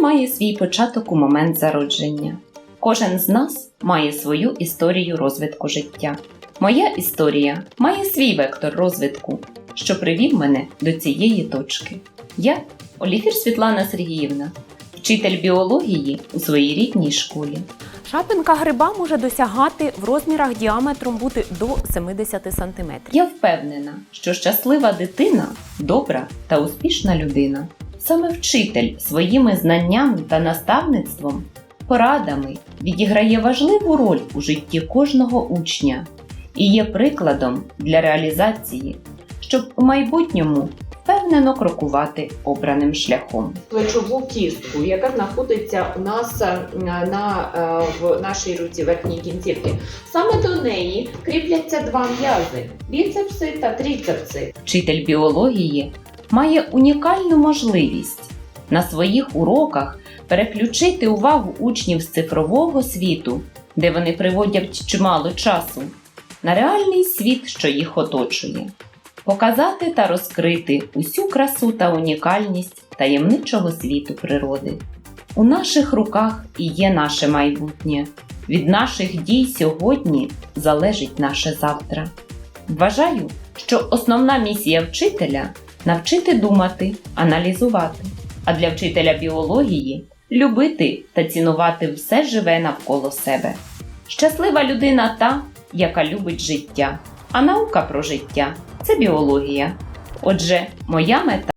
має свій початок у момент зародження. Кожен з нас має свою історію розвитку життя. Моя історія має свій вектор розвитку, що привів мене до цієї точки. Я Оліфір Світлана Сергіївна, вчитель біології у своїй рідній школі. Шапинка гриба може досягати в розмірах діаметром бути до 70 см. Я впевнена, що щаслива дитина добра та успішна людина. Саме вчитель своїми знаннями та наставництвом, порадами відіграє важливу роль у житті кожного учня і є прикладом для реалізації, щоб у майбутньому впевнено крокувати обраним шляхом. плечову кістку, яка знаходиться у нас е, на, е, в нашій руці верхній кінцівки. Саме до неї кріпляться два м'язи біцепси та тріцепси. Вчитель біології має унікальну можливість на своїх уроках переключити увагу учнів з цифрового світу, де вони приводять чимало часу, на реальний світ, що їх оточує, показати та розкрити усю красу та унікальність таємничого світу природи. У наших руках і є наше майбутнє. Від наших дій сьогодні залежить наше завтра. Вважаю, що основна місія вчителя навчити думати, аналізувати, а для вчителя біології любити та цінувати все живе навколо себе. Щаслива людина та, яка любить життя, а наука про життя це біологія. Отже, моя мета